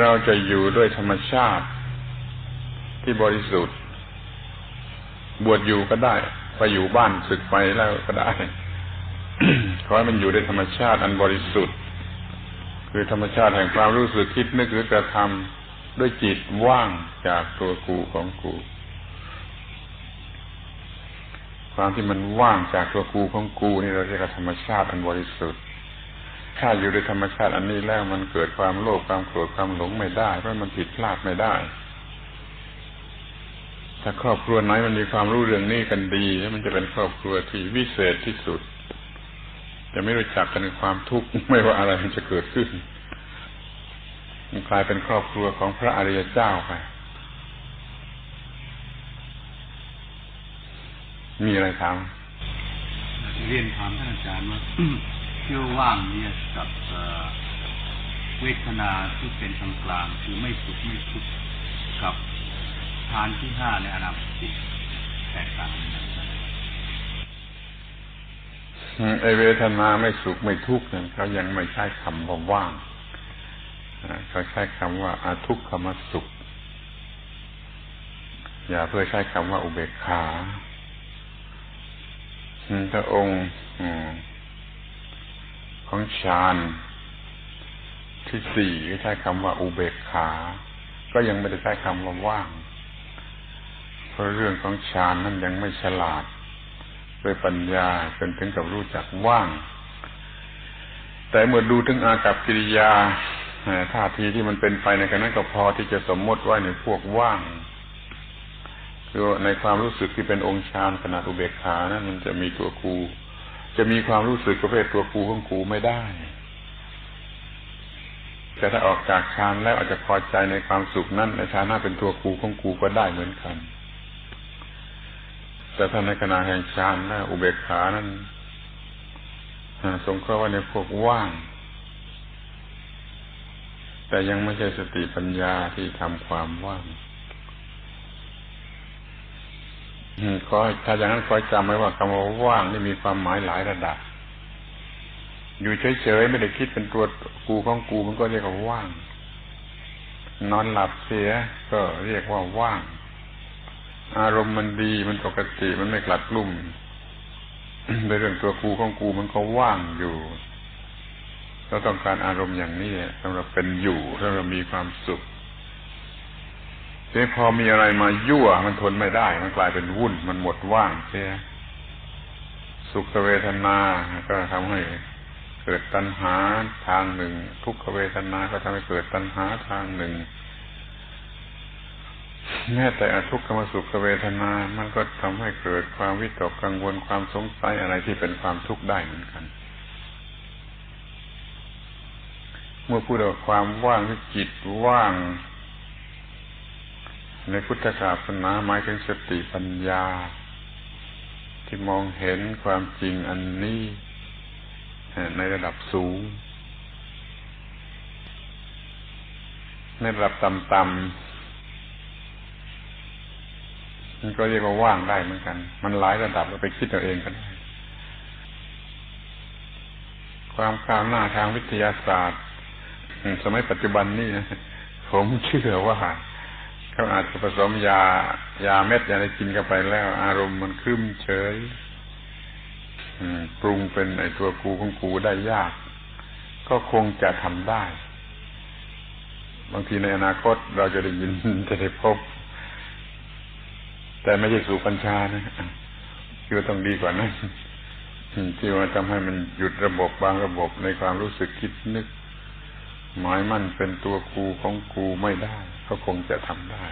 เราจะอยู่ด้วยธรรมชาติ ที่บริสุทธิ์ บวชอยู่ก็ได้ ไปอยู่บ้านศึกไปแล้วก็ได้ขอให้มันอยู่ในธรรมชาติอันบริสุทธิ์ คือธรรมชาติแห่งความรู้สึกคิดนึกหรือกระทำด้วยจิตว่างจากตัวกูของกูความที่มันว่างจากตัวกูของกูนี่เราเรียกว่าธรรมชาติอันบริสุทธิ์ ถ้าอยู่ในธรรมชาติอันนี้แล้วมันเกิดความโลภความโกรธความหลงไม่ได้ เพราะมันผิดพลาดไม่ได้ถ้าครอบครัวไหนมันมีความรู้เรื่องนี้กันดีมันจะเป็นครอบครัวที่วิเศษที่สุด จะไม่รู้จักกันความทุกข์ไม่ว่าอะไรมันจะเกิดขึ้นมันกลายเป็นครอบครัวของพระอริยเจ้าไปมีอะไรถามเรียนถามท่านอาจารย์ว่า เที่ยวว่างเนี่ยกับเวทนาที่เป็นกลางกลางคือไม่สุขไม่ทุกข์กับทานที่ห้าในอนาคตแตกต่างไอเวทนาไม่สุขไม่ทุกข์นั่นเขายังไม่ใช้คำว่าว่างเขาใช้คำว่าอาทุกขมสุข อย่าเพื่อใช้คำว่าอุเบกขาพระองค์ ของฌานที่สี่ก็ใช้คำว่าอุเบกขา ก็ยังไม่ได้ใช้คำว่าว่าง เพราะเรื่องของฌานนั้นยังไม่ฉลาดด้วยปัญญาจนถึงกับรู้จักว่าง แต่เมื่อดูถึงอากับกิริยาท่าทีที่มันเป็นไปในขณะนั้นก็พอที่จะสมมติไว้ในพวกว่างคือในความรู้สึกที่เป็นองค์ฌานขณะอุเบกขานั้นมันจะมีตัวกู จะมีความรู้สึกประเภทตัวกูของกูไม่ได้แต่ถ้าออกจากฌานแล้วอาจจะพอใจในความสุขนั้นในฐานะเป็นตัวกูของกูก็ได้เหมือนกัน แต่ถ้าในขณะแห่งฌานนะอุเบกขานั้นทรงเข้าว่าในพวกว่าง แต่ยังไม่ใช่สติปัญญาที่ทำความว่าง ขอถ้าอย่างนั้นคอยจำไว้ว่าคำว่าว่างนี่มีความหมายหลายระดับ อยู่เฉยๆไม่ได้คิดเป็นตัวกูของกูมันก็เรียกว่าว่าง นอนหลับเสียก็เรียกว่าว่าง อารมณ์มันดีมันปกติมันไม่กลัดกลุ่มในเรื่องตัวกูของกูมันก็ว่างอยู่เราต้องการอารมณ์อย่างนี้สำหรับเป็นอยู่สำหรับมีความสุข ทีพอมีอะไรมายั่ว มันทนไม่ได้ มันกลายเป็นวุ่น มันหมดว่างเสียสุขเวทนาก็ทำให้เกิดตัณหาทางหนึ่ง ทุกขเวทนาก็ทำให้เกิดตัณหาทางหนึ่งแม้แต่อทุกขมสุขเวทนา มันก็ทำให้เกิดความวิตกกังวลความสงสัยอะไรที่เป็นความทุกข์ได้เหมือนกัน เมื่อพูดถึงความว่างที่จิตว่าง ในพุทธศาสนาหมายถึงสติปัญญา ที่มองเห็นความจริงอันนี้ในระดับสูง ในระดับต่ำๆมันก็เรียกว่าว่างได้เหมือนกัน มันหลายระดับเราไปคิดเอาเองกันได้ความก้าวหน้าทางวิทยาศาสตร์ สมัยปัจจุบันนี่นะผมเชื่อว่า เขาอาจจะผสมยายาเม็ดยาอะไรกินเข้าไปแล้ว อารมณ์มันคืมเฉยปรุงเป็นไอตัวกูของกูได้ยาก ก็คงจะทำได้ บางทีในอนาคตเราจะได้ยินจะได้พบ แต่ไม่ใช่สู่ปัญชานะคือต้องดีกว่านั้นที่ว่าทำให้มันหยุดระบบบางระบบในความรู้สึกคิดนึก หมายมั่นเป็นตัวกูของกูไม่ได้ ก็คงจะทำได้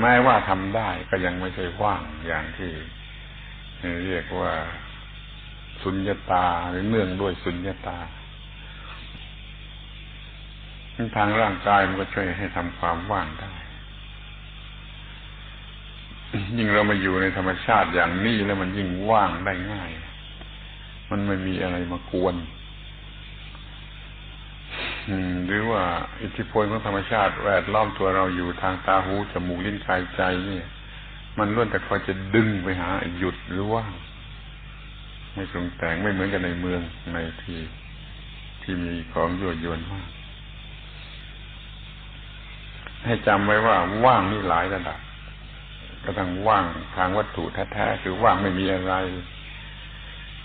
แม้ว่าทำได้ก็ยังไม่ใช่ว่างอย่างที่เรียกว่าสุญญาตาหรือเนื่องด้วยสุญญาตา ทางร่างกายมันก็ช่วยให้ทำความว่างได้ ยิ่งเรามาอยู่ในธรรมชาติอย่างนี้แล้วมันยิ่งว่างได้ง่าย มันไม่มีอะไรมากวน หรือว่าอิทธิพลของธรรมชาติแวดล้อมตัวเราอยู่ทางตาหูจมูกลิ้นกายใจนี่มันล้วนแต่คอยจะดึงไปหาหยุดหรือว่างไม่ปรุงแต่งไม่เหมือนกันในเมืองในที่ที่มีของยั่วยวนมากให้จำไว้ว่าว่างนี่หลายระดับกระทั่งว่างทางวัตถุแท้ๆคือว่างไม่มีอะไร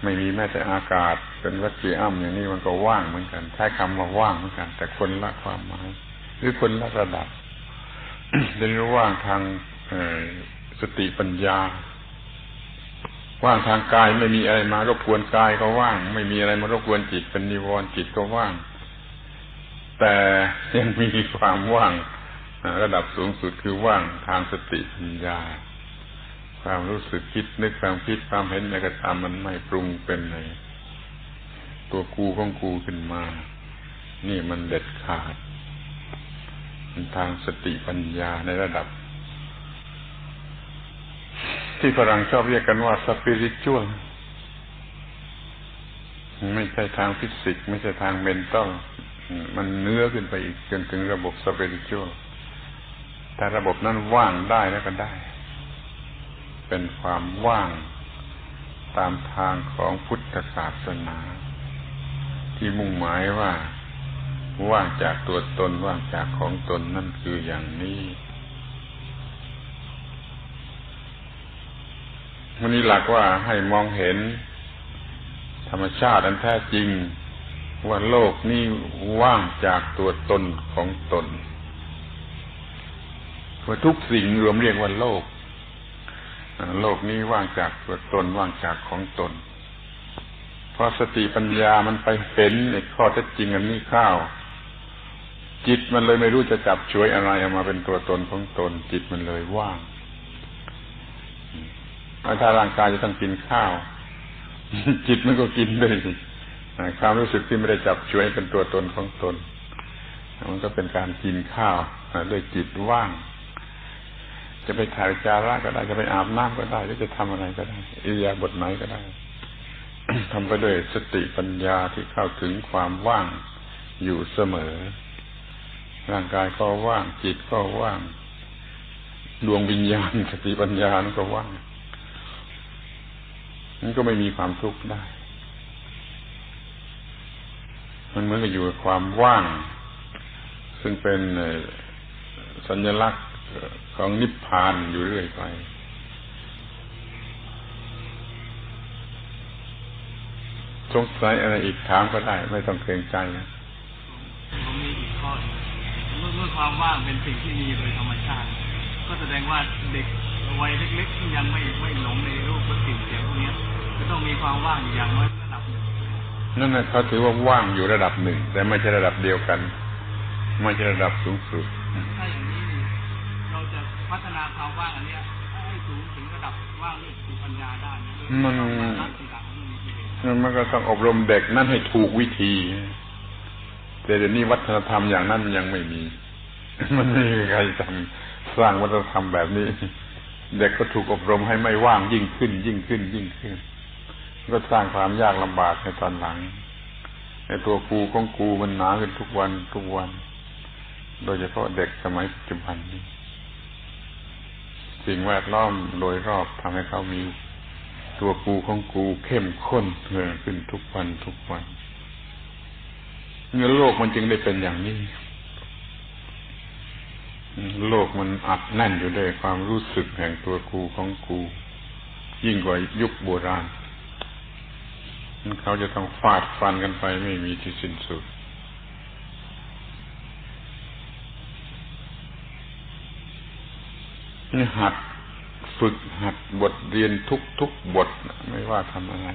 ไม่มีแม้แต่อากาศ เป็นวัตถุอ้ํอย่างนี้มันก็ว่างเหมือนกัน ใช้คำว่าว่างเหมือนกัน แต่คนละความหมาย หรือคนละระดับเรียนว่างทางสติปัญญา ว่างทางกายไม่มีอะไรมารบกวนกายก็ว่าง ไม่มีอะไรมารบกวนจิตเป็นนิวรณ์จิตก็ว่าง แต่ยังมีความว่างระดับสูงสุดคือว่างทางสติปัญญา ความรู้สึกคิดนึกความคิดความเห็นในกระทำมันไม่ปรุงเป็นในตัวกูของกูขึ้นมา นี่มันเด็ดขาดทางสติปัญญาในระดับ ที่ฝรั่งชอบเรียกกันว่าสปิริตชวลไม่ใช่ทางฟิสิกส์ไม่ใช่ทางเมนตัลมันเนื้อขึ้นไปอีกจนถึงระบบสปิริตชวลแต่ระบบนั้นว่างได้แล้วก็ได้ เป็นความว่างตามทางของพุทธศาสนา ที่มุ่งหมายว่าว่างจากตัวตนว่างจากของตนนั่นคืออย่างนี้มันนี้หลักว่าให้มองเห็น ธรรมชาติอันแท้จริง ว่าโลกนี้ว่างจากตัวตนของตนว่าทุกสิ่งรวมเรียกว่าโลก โลกนี้ว่างจากตัวตนว่างจากของตนพอสติปัญญามันไปเห็นในข้อเท็จจริงอันนี้ข้าว จิตมันเลยไม่รู้จะจับช่วยอะไรออกมาเป็นตัวตนของตน จิตมันเลยว่างถ้าร่างกายจะต้องกินข้าว จิตมันก็กินด้วยความรู้สึกที่ไม่ได้จับช่วยเป็นตัวตนของตน มันก็เป็นการกินข้าวด้วยจิตว่าง จะไปถ่ายจาระก็ได้ จะไปอาบน้ำก็ได้หรือจะทำอะไรก็ได้อิยาบถไหนก็ได้ทำไปด้วยสติปัญญาที่เข้าถึงความว่างอยู่เสมอ ร่างกายก็ว่าง จิตก็ว่าง ดวงวิญญาณสติปัญญานั่นก็ว่างมันก็ไม่มีความทุกข์ได้ มันเหมือนกับอยู่กับความว่าง ซึ่งเป็นสัญลักษณ์ ของนิพพานอยู่เรื่อยไป สงสัยอะไรอีกถามก็ได้ ไม่ต้องเกรงใจนะผมมีอีกข้อเมื่อเมื่อความว่างเป็นสิ่งที่มีโดยธรรมชาติ ก็แสดงว่าเด็กวัยเล็กๆที่ยังไม่ไม่หลงในรูปและกลิ่นเสียงพวกนี้จะต้องมีความว่างอย่างน้อยระดับหนึ่งนั่นแหละเขาถือว่าว่างอยู่ระดับหนึ่ง แต่ไม่ใช่ระดับเดียวกัน ไม่ใช่ระดับสูงสุดถ้าอย่างนี้เราจะ พัฒนาความว่างอันนี้ให้สูงถึงระดับว่างด้วยสติปัญญาได้มันมันก็ต้องอบรมเด็กนั่นให้ถูกวิธี แต่เดี๋ยวนี้วัฒนธรรมอย่างนั้นยังไม่มี มันไม่มีใครทำสร้างวัฒนธรรมแบบนี้ เด็กก็ถูกอบรมให้ไม่ว่างยิ่งขึ้น ยิ่งขึ้น ยิ่งขึ้น ก็สร้างความยากลำบากในตอนหลังในตัวกูของกูมันหนาขึ้นทุกวันทุกวัน โดยเฉพาะเด็กสมัยปัจจุบันนี้ สิ่งแวดล้อมโดยรอบทำให้เขามีตัวกูของกูเข้มข้นเพิ่ขึ้นทุกวันทุกวันเงื่อโลกมันจึงได้เป็นอย่างนี้ โลกมันอัดแน่นอยู่ด้วยความรู้สึกแห่งตัวกูของกู ยิ่งกว่ายุคโบราณเขาจะต้องฟาดฟันกันไปไม่มีที่สิ้นสุด หัดฝึกหัดบทเรียนทุกทุกบท ไม่ว่าทำอะไร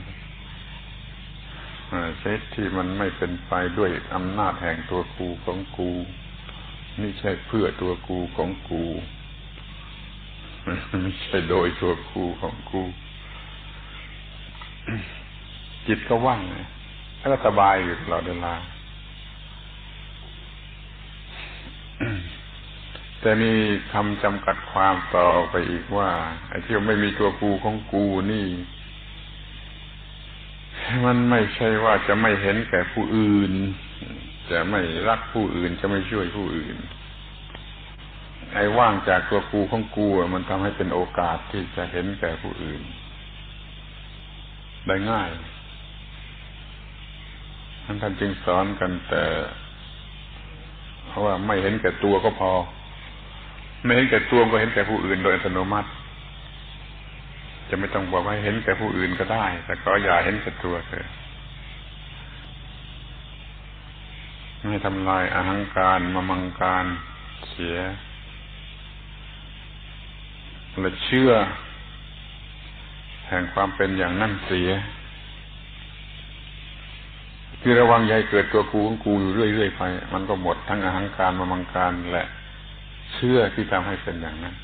เซตที่มันไม่เป็นไปด้วยอำนาจแห่งตัวกูของกูไม่ใช่เพื่อตัวกูของกูไม่ใช่โดยตัวกูของกูจิตก็ว่างไงแล้วก็สบายอยู่ตลอดเวลา แต่มีคำจำกัดความต่อไปอีกว่า ไอ้ที่ไม่มีตัวกูของกูนี่ มันไม่ใช่ว่าจะไม่เห็นแก่ผู้อื่น จะไม่รักผู้อื่นจะไม่ช่วยผู้อื่น ไอ้ว่างจากตัวกูของกูมันทำให้เป็นโอกาสที่จะเห็นแก่ผู้อื่น ได้ง่ายท่านท่านจึงสอนกันแต่เพราะว่าไม่เห็นแก่ตัวก็พอ ไม่เห็นแก่ตัวก็เห็นแก่ผู้อื่นโดยอัตโนมัติ จะไม่ต้องบอกว่าเห็นแก่ผู้อื่นก็ได้ แต่ก็อย่าเห็นแก่ตัวเถอะไม่ทำลายอาหังการมามังการเสียและเชื่อ แห่งความเป็นอย่างนั่นเสีย คือระวังอย่าให้เกิดตัวกูของกูอยู่เรื่อยๆไป มันก็หมดทั้งอาหังการมามังการแหละ ชื่อที่ทำให้เป็นอย่างนั้น